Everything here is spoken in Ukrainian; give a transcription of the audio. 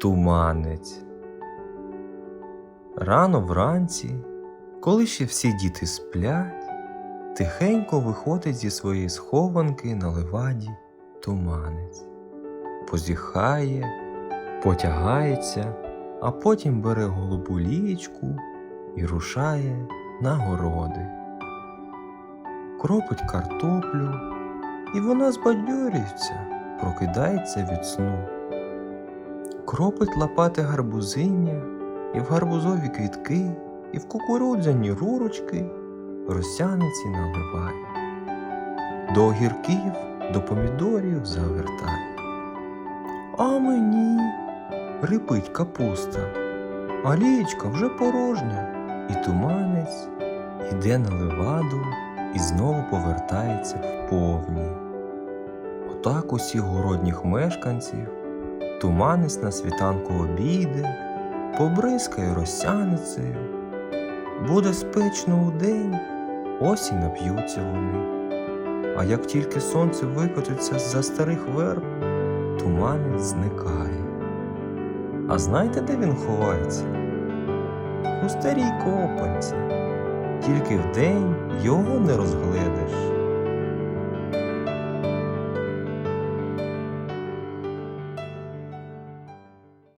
Туманець. Рано вранці, коли ще всі діти сплять, тихенько виходить зі своєї схованки на леваді туманець, позіхає, потягається, а потім бере голубу лієчку і рушає на городи. Кропить картоплю, і вона збадьорюється, прокидається від сну. Кропить лопати гарбузиння, і в гарбузові квітки, і в кукурудзяні рурочки росяниці наливає. До огірків, до помідорів завертає. А мені рипить капуста, а лієчка вже порожня, і туманець іде на леваду і знову повертається в повні. Отак усіх городніх мешканців туманець на світанку обійде, побризкає росяницею. Буде спечно удень, і нап'ються вони. А як тільки сонце викотиться з-за старих верб, туманець зникає. А знаєте, де він ховається? У старій копанці. Тільки вдень його не розгледиш.